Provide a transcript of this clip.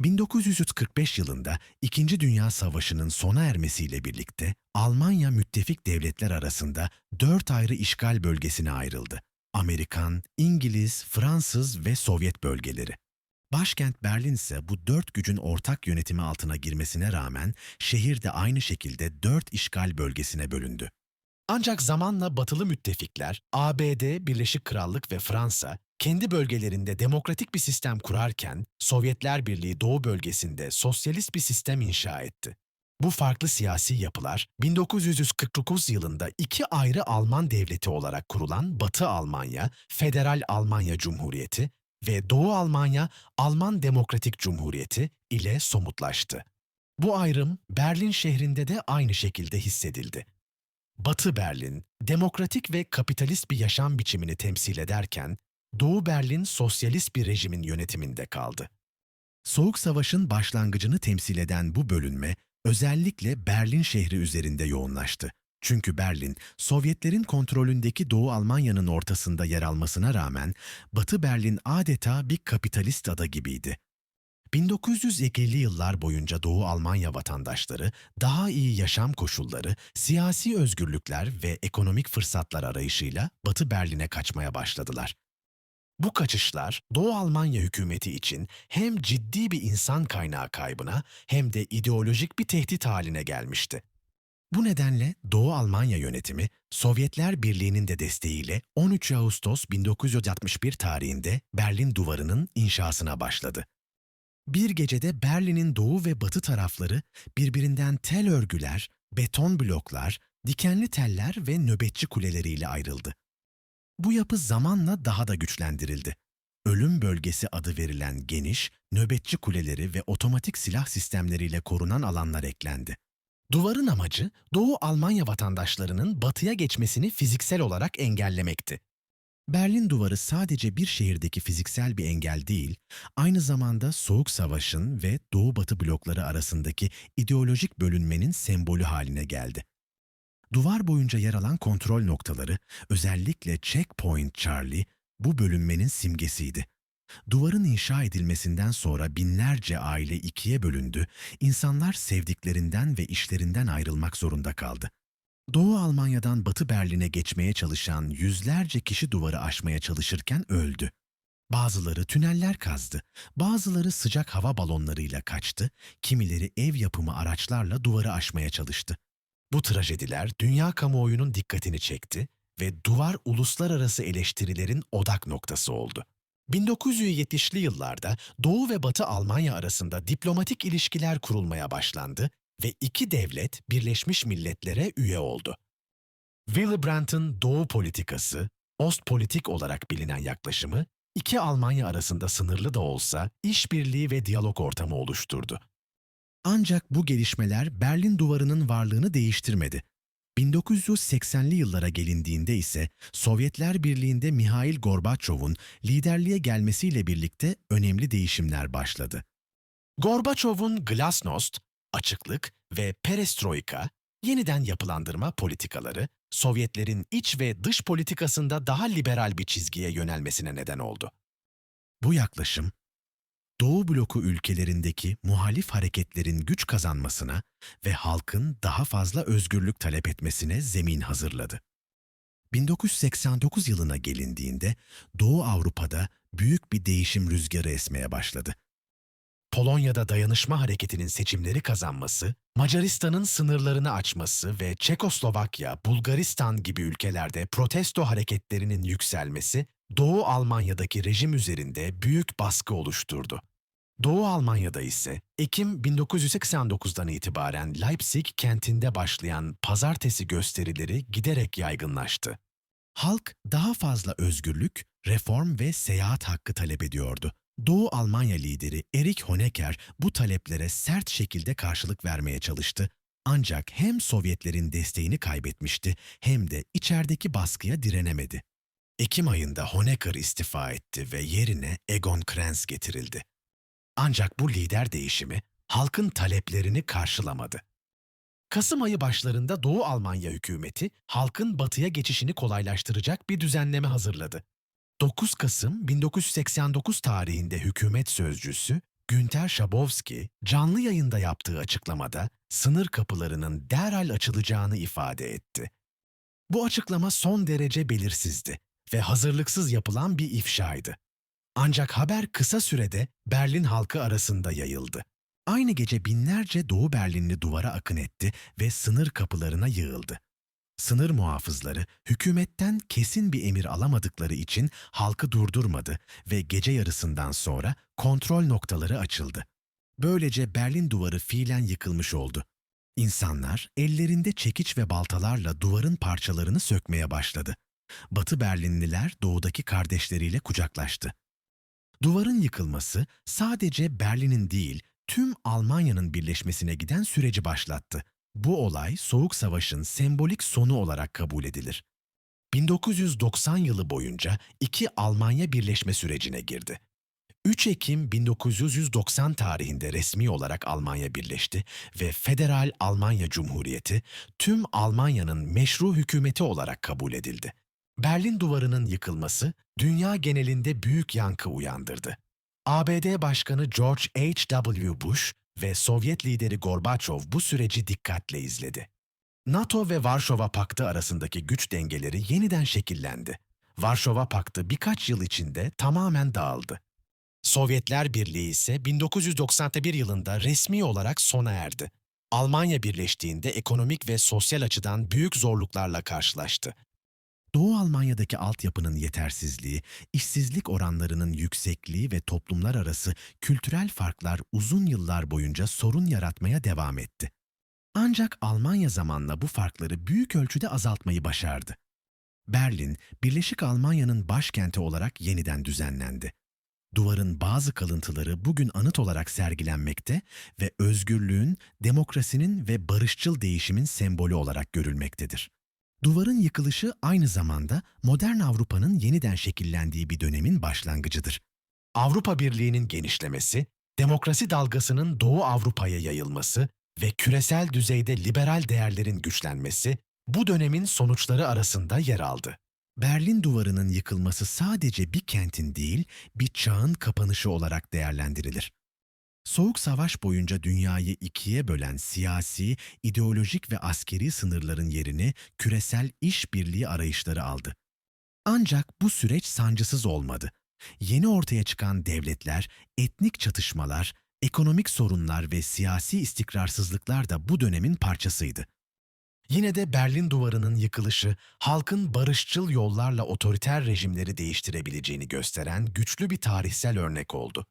1945 yılında İkinci Dünya Savaşı'nın sona ermesiyle birlikte Almanya müttefik devletler arasında dört ayrı işgal bölgesine ayrıldı. Amerikan, İngiliz, Fransız ve Sovyet bölgeleri. Başkent Berlin ise bu dört gücün ortak yönetimi altına girmesine rağmen şehir de aynı şekilde dört işgal bölgesine bölündü. Ancak zamanla batılı müttefikler, ABD, Birleşik Krallık ve Fransa kendi bölgelerinde demokratik bir sistem kurarken Sovyetler Birliği Doğu bölgesinde sosyalist bir sistem inşa etti. Bu farklı siyasi yapılar 1949 yılında iki ayrı Alman devleti olarak kurulan Batı Almanya, Federal Almanya Cumhuriyeti ve Doğu Almanya, Alman Demokratik Cumhuriyeti ile somutlaştı. Bu ayrım Berlin şehrinde de aynı şekilde hissedildi. Batı Berlin, demokratik ve kapitalist bir yaşam biçimini temsil ederken, Doğu Berlin sosyalist bir rejimin yönetiminde kaldı. Soğuk Savaş'ın başlangıcını temsil eden bu bölünme özellikle Berlin şehri üzerinde yoğunlaştı. Çünkü Berlin, Sovyetlerin kontrolündeki Doğu Almanya'nın ortasında yer almasına rağmen Batı Berlin adeta bir kapitalist ada gibiydi. 1950'li yıllar boyunca Doğu Almanya vatandaşları daha iyi yaşam koşulları, siyasi özgürlükler ve ekonomik fırsatlar arayışıyla Batı Berlin'e kaçmaya başladılar. Bu kaçışlar Doğu Almanya hükümeti için hem ciddi bir insan kaynağı kaybına hem de ideolojik bir tehdit haline gelmişti. Bu nedenle Doğu Almanya yönetimi Sovyetler Birliği'nin de desteğiyle 13 Ağustos 1961 tarihinde Berlin Duvarı'nın inşasına başladı. Bir gecede Berlin'in doğu ve batı tarafları birbirinden tel örgüler, beton bloklar, dikenli teller ve nöbetçi kuleleriyle ayrıldı. Bu yapı zamanla daha da güçlendirildi. Ölüm bölgesi adı verilen geniş, nöbetçi kuleleri ve otomatik silah sistemleriyle korunan alanlar eklendi. Duvarın amacı Doğu Almanya vatandaşlarının batıya geçmesini fiziksel olarak engellemekti. Berlin Duvarı sadece bir şehirdeki fiziksel bir engel değil, aynı zamanda Soğuk Savaş'ın ve Doğu-Batı blokları arasındaki ideolojik bölünmenin sembolü haline geldi. Duvar boyunca yer alan kontrol noktaları, özellikle Checkpoint Charlie, bu bölünmenin simgesiydi. Duvarın inşa edilmesinden sonra binlerce aile ikiye bölündü, insanlar sevdiklerinden ve işlerinden ayrılmak zorunda kaldı. Doğu Almanya'dan Batı Berlin'e geçmeye çalışan yüzlerce kişi duvarı aşmaya çalışırken öldü. Bazıları tüneller kazdı, bazıları sıcak hava balonlarıyla kaçtı, kimileri ev yapımı araçlarla duvarı aşmaya çalıştı. Bu trajediler dünya kamuoyunun dikkatini çekti ve duvar uluslararası eleştirilerin odak noktası oldu. 1970'li yıllarda Doğu ve Batı Almanya arasında diplomatik ilişkiler kurulmaya başlandı ve iki devlet Birleşmiş Milletler'e üye oldu. Willy Brandt'ın Doğu politikası, Ostpolitik olarak bilinen yaklaşımı, iki Almanya arasında sınırlı da olsa işbirliği ve diyalog ortamı oluşturdu. Ancak bu gelişmeler Berlin Duvarı'nın varlığını değiştirmedi. 1980'li yıllara gelindiğinde ise Sovyetler Birliği'nde Mihail Gorbaçov'un liderliğe gelmesiyle birlikte önemli değişimler başladı. Gorbaçov'un Glasnost, açıklık ve perestroika, yeniden yapılandırma politikaları, Sovyetlerin iç ve dış politikasında daha liberal bir çizgiye yönelmesine neden oldu. Bu yaklaşım, Doğu bloku ülkelerindeki muhalif hareketlerin güç kazanmasına ve halkın daha fazla özgürlük talep etmesine zemin hazırladı. 1989 yılına gelindiğinde Doğu Avrupa'da büyük bir değişim rüzgarı esmeye başladı. Polonya'da dayanışma hareketinin seçimleri kazanması, Macaristan'ın sınırlarını açması ve Çekoslovakya, Bulgaristan gibi ülkelerde protesto hareketlerinin yükselmesi, Doğu Almanya'daki rejim üzerinde büyük baskı oluşturdu. Doğu Almanya'da ise Ekim 1989'dan itibaren Leipzig kentinde başlayan pazartesi gösterileri giderek yaygınlaştı. Halk daha fazla özgürlük, reform ve seyahat hakkı talep ediyordu. Doğu Almanya lideri Erich Honecker bu taleplere sert şekilde karşılık vermeye çalıştı. Ancak hem Sovyetlerin desteğini kaybetmişti hem de içerideki baskıya direnemedi. Ekim ayında Honecker istifa etti ve yerine Egon Krenz getirildi. Ancak bu lider değişimi halkın taleplerini karşılamadı. Kasım ayı başlarında Doğu Almanya hükümeti halkın batıya geçişini kolaylaştıracak bir düzenleme hazırladı. 9 Kasım 1989 tarihinde hükümet sözcüsü Günter Schabowski canlı yayında yaptığı açıklamada sınır kapılarının derhal açılacağını ifade etti. Bu açıklama son derece belirsizdi ve hazırlıksız yapılan bir ifşaydı. Ancak haber kısa sürede Berlin halkı arasında yayıldı. Aynı gece binlerce Doğu Berlinli duvara akın etti ve sınır kapılarına yığıldı. Sınır muhafızları hükümetten kesin bir emir alamadıkları için halkı durdurmadı ve gece yarısından sonra kontrol noktaları açıldı. Böylece Berlin duvarı fiilen yıkılmış oldu. İnsanlar ellerinde çekiç ve baltalarla duvarın parçalarını sökmeye başladı. Batı Berlinliler doğudaki kardeşleriyle kucaklaştı. Duvarın yıkılması sadece Berlin'in değil, tüm Almanya'nın birleşmesine giden süreci başlattı. Bu olay Soğuk Savaş'ın sembolik sonu olarak kabul edilir. 1990 yılı boyunca iki Almanya birleşme sürecine girdi. 3 Ekim 1990 tarihinde resmi olarak Almanya birleşti ve Federal Almanya Cumhuriyeti tüm Almanya'nın meşru hükümeti olarak kabul edildi. Berlin Duvarı'nın yıkılması dünya genelinde büyük yankı uyandırdı. ABD Başkanı George H.W. Bush ve Sovyet lideri Gorbaçov bu süreci dikkatle izledi. NATO ve Varşova Paktı arasındaki güç dengeleri yeniden şekillendi. Varşova Paktı birkaç yıl içinde tamamen dağıldı. Sovyetler Birliği ise 1991 yılında resmi olarak sona erdi. Almanya birleştiğinde ekonomik ve sosyal açıdan büyük zorluklarla karşılaştı. Doğu Almanya'daki altyapının yetersizliği, işsizlik oranlarının yüksekliği ve toplumlar arası kültürel farklar uzun yıllar boyunca sorun yaratmaya devam etti. Ancak Almanya zamanla bu farkları büyük ölçüde azaltmayı başardı. Berlin, Birleşik Almanya'nın başkenti olarak yeniden düzenlendi. Duvarın bazı kalıntıları bugün anıt olarak sergilenmekte ve özgürlüğün, demokrasinin ve barışçıl değişimin sembolü olarak görülmektedir. Duvarın yıkılışı aynı zamanda modern Avrupa'nın yeniden şekillendiği bir dönemin başlangıcıdır. Avrupa Birliği'nin genişlemesi, demokrasi dalgasının Doğu Avrupa'ya yayılması ve küresel düzeyde liberal değerlerin güçlenmesi bu dönemin sonuçları arasında yer aldı. Berlin Duvarı'nın yıkılması sadece bir kentin değil, bir çağın kapanışı olarak değerlendirilir. Soğuk Savaş boyunca dünyayı ikiye bölen siyasi, ideolojik ve askeri sınırların yerini küresel işbirliği arayışları aldı. Ancak bu süreç sancısız olmadı. Yeni ortaya çıkan devletler, etnik çatışmalar, ekonomik sorunlar ve siyasi istikrarsızlıklar da bu dönemin parçasıydı. Yine de Berlin Duvarı'nın yıkılışı, halkın barışçıl yollarla otoriter rejimleri değiştirebileceğini gösteren güçlü bir tarihsel örnek oldu.